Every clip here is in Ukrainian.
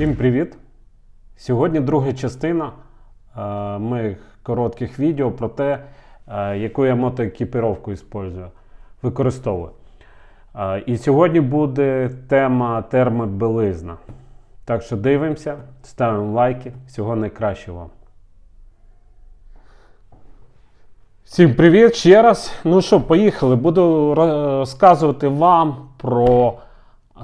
Всім привіт! Сьогодні друга частина е, моїх коротких відео про те, е, яку я мотоекіпіровку використовую. Е, і сьогодні буде тема термобілизна. Так що дивимося, ставимо лайки. Всього найкращого вам. Всім привіт ще раз. Ну що, поїхали. Буду розказувати вам про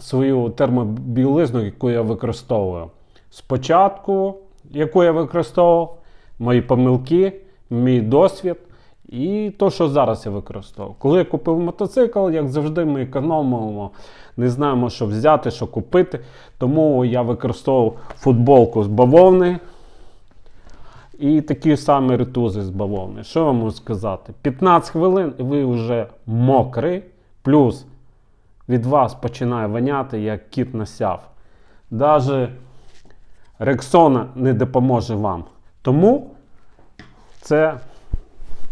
свою термобілизну, яку я використовую. Спочатку, яку я використовував, мої помилки, мій досвід і то, що зараз я використовую. Коли я купив мотоцикл, як завжди, ми економимо, не знаємо, що взяти, що купити. Тому я використовував футболку з бавовни. І такі самі ритузи з бавовни. Що я вам можу сказати? 15 хвилин і ви вже мокрий, плюс від вас починає воняти, як кіт насяв. Даже Рексона не допоможе вам. Тому це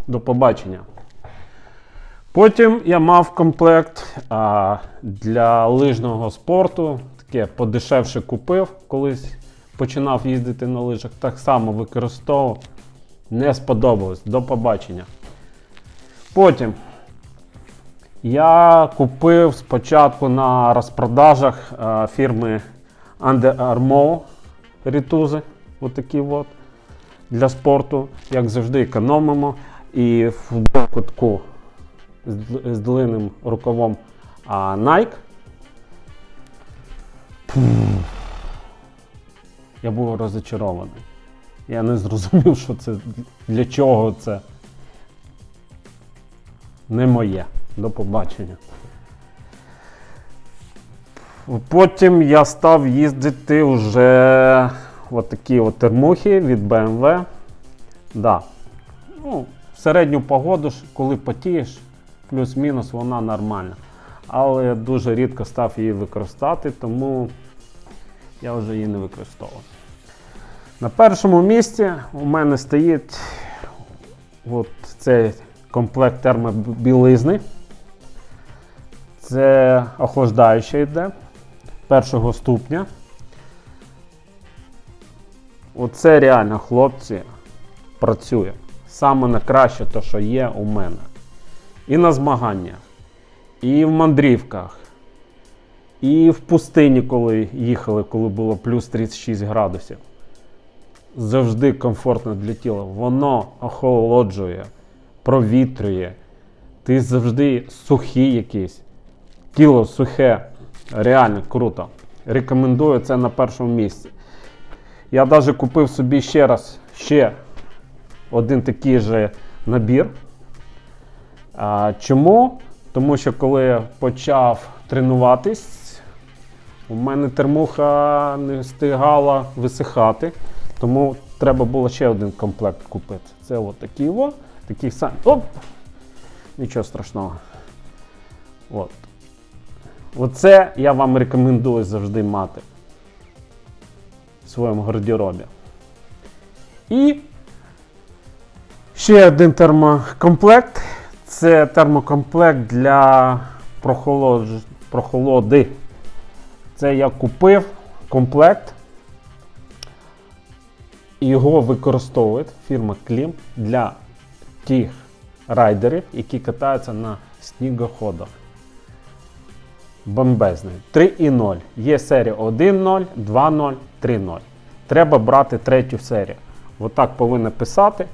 до побачення. Потім я мав комплект а, для лижного спорту. Таке подешевше купив, колись починав їздити на лижах. Так само використовував. Не сподобалось. До побачення. Потім я купив спочатку на розпродажах е, фірми Under Armour рітузи. Отакі от для спорту. Як завжди, економимо. І футболку таку з, длинним рукавом а, Nike. Пф. Я був розочарований. Я не зрозумів, що це для чого це не моє. До побачення. Потім я став їздити вже такі от термухи від BMW. Да. Ну, в середню погоду, коли потієш, плюс-мінус вона нормальна. Але я дуже рідко став її використати, тому я вже її не використовую. На першому місці у мене стоїть от цей комплект термобілизни. Це охлаждаюча йде першого ступня. Оце реально, хлопці, працює. Саме на краще, то, що є у мене. І на змаганнях, і в мандрівках, і в пустині, коли їхали, коли було плюс 36 градусів. Завжди комфортно для тіла. Воно охолоджує, провітрює. Ти завжди сухий якийсь. Тіло сухе, реально круто. Рекомендую це на першому місці. Я навіть купив собі ще раз ще один такий же набір. А, чому? Тому що коли я почав тренуватись, у мене термуха не встигала висихати. Тому треба було ще один комплект купити. Це от такий о, такий сам. Оп! Нічого страшного. От. Оце я вам рекомендую завжди мати в своєму гардеробі. І ще один термокомплект. Це термокомплект для прохолодж... прохолоди. Це я купив комплект. Його використовує фірма Klim для тих райдерів, які катаються на снігоходах. Бомбезний. 3.0. Є серія 1.0, 2.0, 3.0. Треба брати третю серію. Отак повинно писати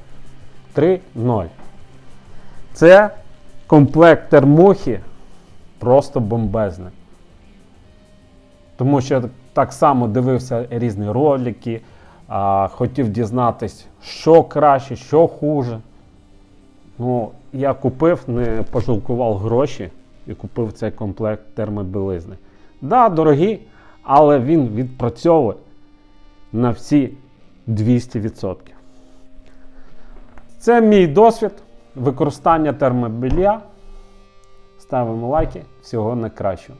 3.0. Це комплект термухи просто бомбезний. Тому що я так само дивився різні ролики, а, хотів дізнатись, що краще, що хуже. Ну, я купив, не пожалкував гроші і купив цей комплект термобілизни. Да, дорогі, але він відпрацьовує на всі 200%. Це мій досвід використання термобілля. Ставимо лайки. Всього найкращого.